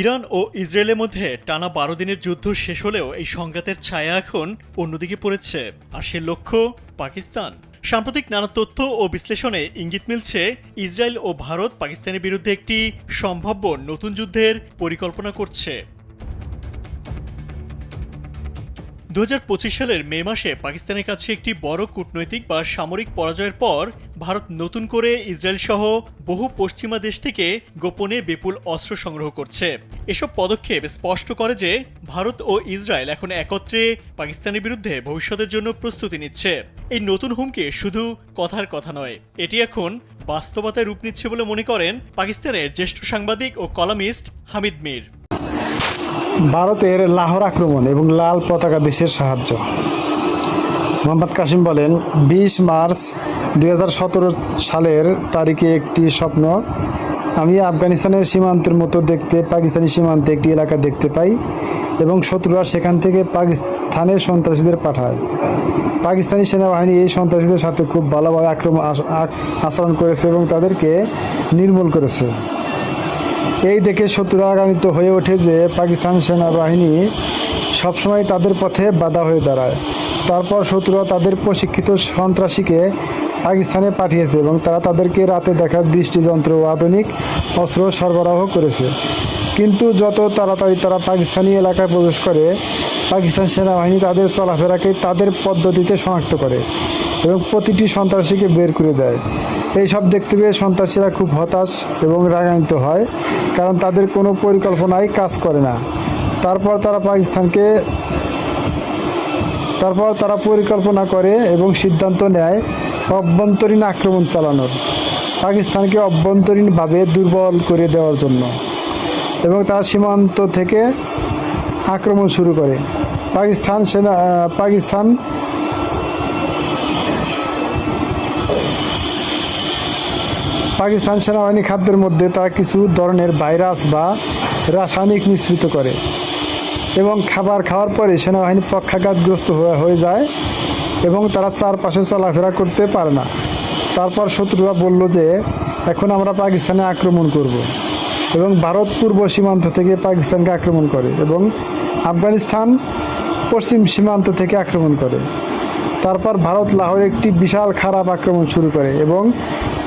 Iran ও ইসরায়েলের মধ্যে টানা বারো দিনের যুদ্ধ শেষ হলেও এই সংঘাতের ছায়া এখন অন্যদিকে পড়েছে। আর সে লক্ষ্য, পাকিস্তান। সাম্প্রতিক নানা তথ্য ও বিশ্লেষণে ইঙ্গিত মিলছে, ইসরায়েল ও ভারত পাকিস্তানের বিরুদ্ধে একটি সম্ভাব্য নতুন যুদ্ধের পরিকল্পনা করছে। দু হাজার পঁচিশ সালের মে মাসে পাকিস্তানের কাছে একটি বড় কূটনৈতিক বা সামরিক পরাজয়ের পর ভারত নতুন করে ইসরায়েল সহ বহু পশ্চিমা দেশ থেকে গোপনে বিপুল অস্ত্র সংগ্রহ করছে। এসব পদক্ষেপ স্পষ্ট করে যে ভারত ও ইসরায়েল এখন একত্রে পাকিস্তানের বিরুদ্ধে ভবিষ্যতের জন্য প্রস্তুতি নিচ্ছে। এই নতুন হুমকি শুধু কথার কথা নয়, এটি এখন বাস্তবতায় রূপ নিচ্ছে বলে মনে করেন পাকিস্তানের জ্যেষ্ঠ সাংবাদিক ও কলামিস্ট হামিদ মির। ভারতের লাহোর আক্রমণ এবং লাল পতাকা দেশের সাহায্য। মোহাম্মদ কাসিম বলেন, বিশ মার্চ দু হাজার সতেরো সালের তারিখে একটি স্বপ্ন, আমি আফগানিস্তানের সীমান্তের মতো দেখতে, পাকিস্তানি সীমান্তে একটি এলাকা দেখতে পাই এবং শত্রুরা সেখান থেকে পাকিস্তানের সন্ত্রাসীদের পাঠায়। পাকিস্তানি সেনাবাহিনী এই সন্ত্রাসীদের সাথে খুব ভালোভাবে আক্রমণ আচরণ করেছে এবং তাদেরকে নির্মূল করেছে। এই দেখে শত্রুরা রাগান্বিত হয়ে ওঠে যে পাকিস্তান সেনাবাহিনী সবসময় তাদের পথে বাধা হয়ে দাঁড়ায়। তারপর শত্রুরা তাদের প্রশিক্ষিত সন্ত্রাসীকে পাকিস্তানে পাঠিয়েছে এবং তারা তাদেরকে রাতে দেখার দৃষ্টিযন্ত্র ও আধুনিক অস্ত্র সরবরাহ করেছে। কিন্তু যত তাড়াতাড়ি তারা পাকিস্তানি এলাকায় প্রবেশ করে, পাকিস্তান সেনাবাহিনী তাদের চলাফেরাকে তাদের পদ্ধতিতে শনাক্ত করে এবং প্রতিটি সন্ত্রাসীকে বের করে দেয়। এই সব দেখতে পেয়ে সন্ত্রাসীরা খুব হতাশ এবং রাগান্বিত হয়, কারণ তাদের কোনো পরিকল্পনাই কাজ করে না। তারপর তারা পাকিস্তানকে, তারপর তারা পরিকল্পনা করে এবং সিদ্ধান্ত নেয় অভ্যন্তরীণ আক্রমণ চালানোর। পাকিস্তানকে অভ্যন্তরীণভাবে দুর্বল করে দেওয়ার জন্য এবং তার সীমান্ত থেকে আক্রমণ শুরু করে। পাকিস্তান সেনা পাকিস্তান পাকিস্তান সেনাবাহিনী খাদ্যের মধ্যে তারা কিছু ধরনের ভাইরাস বা রাসায়নিক মিশ্রিত করে এবং খাবার খাওয়ার পরে সেনাবাহিনী পক্ষাঘাতগ্রস্ত হয়ে হয়ে যায় এবং তারা চারপাশে চলাফেরা করতে পারে না। তারপর শত্রুরা বলল যে, এখন আমরা পাকিস্তানে আক্রমণ করব এবং ভারত পূর্ব সীমান্ত থেকে পাকিস্তানকে আক্রমণ করে এবং আফগানিস্তান পশ্চিম সীমান্ত থেকে আক্রমণ করে। তারপর ভারত লাহোরে একটি বিশাল খারাপ আক্রমণ শুরু করে এবং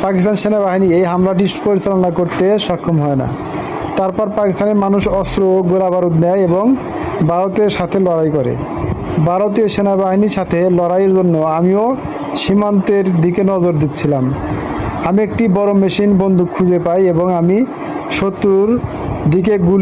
পাকিস্তান সেনাবাহিনী এই হামলাটি পরিচালনা করতে সক্ষম হয় না। তারপর পাকিস্তানের মানুষ অস্ত্র গোলা বারুদ নেয় এবং ভারতের সাথে লড়াই করে। ভারতীয় সেনাবাহিনীর সাথে লড়াইয়ের জন্য আমিও সীমান্তের দিকে নজর দিচ্ছিলাম। আমি একটি বড় মেশিন বন্দুক খুঁজে পাই এবং আমি শত্রুর দিকে গুলি